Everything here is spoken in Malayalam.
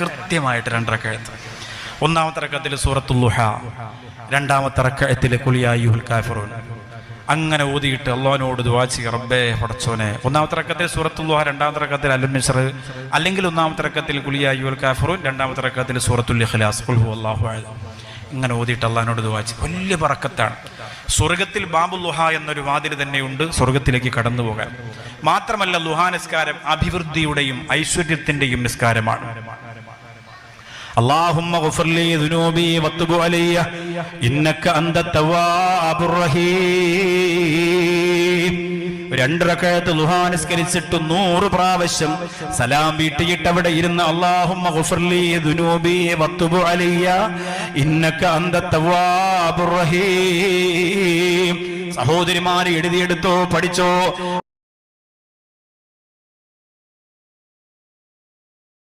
കൃത്യമായിട്ട് രണ്ടരക്കഴത്ത് ഒന്നാമത്തെ റക്കത്തിൽ സൂറത്തുല്ലുഹ രണ്ടാമത്തെ റക്കഴത്തിൽ കുളിയായുൽ കാഫിറൂൻ. അങ്ങനെ ഓതിയിട്ട് അള്ളഹാനോട് ദുവാ റബ്ബേ പടച്ചോനെ. ഒന്നാമത്തെ റക്കത്തിൽ സൂറത്തുല്ലുഹ രണ്ടാമത്തെ റക്കത്തിൽ അലു മിസർ അല്ലെങ്കിൽ ഒന്നാമത്തെ റക്കത്തിൽ കുളിയായുൽ കാഫിറൂൻ രണ്ടാമത്തെ റക്കത്തിൽ സൂറത്തുൽ ഇഖ്ലാസ്. ഖുൽ അള്ളാഹു ഇങ്ങനെ ഓതിയിട്ട് അള്ളാഹിനോട് ദുവാ വലിയ പറക്കത്താണ് സ്വർഗത്തിൽ ബാബു ലുഹ എന്നൊരു വാതിൽ തന്നെയുണ്ട്. സ്വർഗത്തിലേക്ക് കടന്നു പോകാൻ. മാത്രമല്ല ലുഹാ നിസ്കാരം അഭിവൃദ്ധിയുടെയും ഐശ്വര്യത്തിന്റെയും നിസ്കാരമാണ്. اللهم اغفر لي ذنوبي وتب علي انك انت التواب الرحيم രണ്ടരക്കഴത്ത് ലുഹാനിസ്കരിച്ചിട്ട് നൂറ് പ്രാവശ്യം സലാം വീട്ടിയിട്ട് അവിടെ ഇരുന്ന് അള്ളാഹുമ്മ ഗുഫർലി ദുനൂബി വത്തുബു അലിയ ഇന്നക അന്ത തവ്വാബുർ റഹീം സഹോദരിമാരെ എഴുതിയെടുത്തോ പഠിച്ചോ